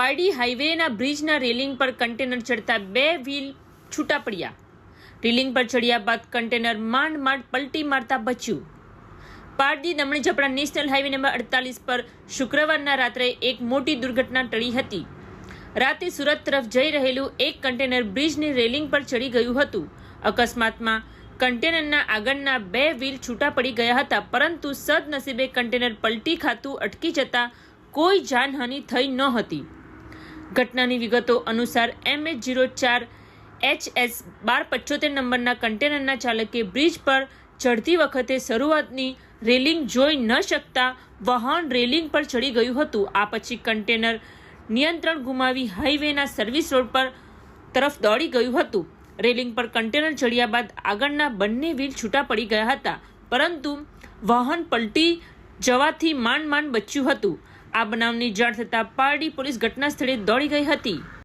પારડી હાઈવેના બ્રિજના રેલિંગ પર કન્ટેનર ચડતા બે વ્હીલ છૂટા પડ્યા. રેલિંગ પર ચડ્યા બાદ કન્ટેનર માંડ માંડ પલટી મારતા બચ્યું. પારડી દમણી જપડા નેશનલ હાઈવે નંબર અડતાલીસ પર શુક્રવારના રાત્રે એક મોટી દુર્ઘટના ટળી હતી. રાતે સુરત તરફ જઈ રહેલું એક કન્ટેનર બ્રિજની રેલિંગ પર ચડી ગયું હતું. અકસ્માતમાં કન્ટેનરના આગળના બે વ્હીલ છૂટા પડી ગયા હતા, પરંતુ સદનસીબે કન્ટેનર પલટી ખાતું અટકી જતા કોઈ જાનહાનિ થઈ નહોતી ઘટનાની વિગતો અનુસાર એમ એચ જીરો ચાર એચ એસ બાર પચોતેર નંબરના કન્ટેનરના ચાલકે બ્રિજ પર ચડતી વખતે શરૂઆતની રેલિંગ જોઈ ન શકતા વાહન રેલિંગ પર ચડી ગયું હતું. આ પછી કન્ટેનર નિયંત્રણ ગુમાવી હાઈવેના સર્વિસ રોડ પર તરફ દોડી ગયું હતું. રેલિંગ પર કન્ટેનર ચડ્યા બાદ આગળના બંને વ્હીલ છૂટા પડી ગયા હતા, પરંતુ વાહન પલટી જવાથી માંડ માંડ બચ્યું હતું. આ બનાવની જાણ થતાં પારડી પોલીસ ઘટના સ્થળે દોડી ગઈ હતી.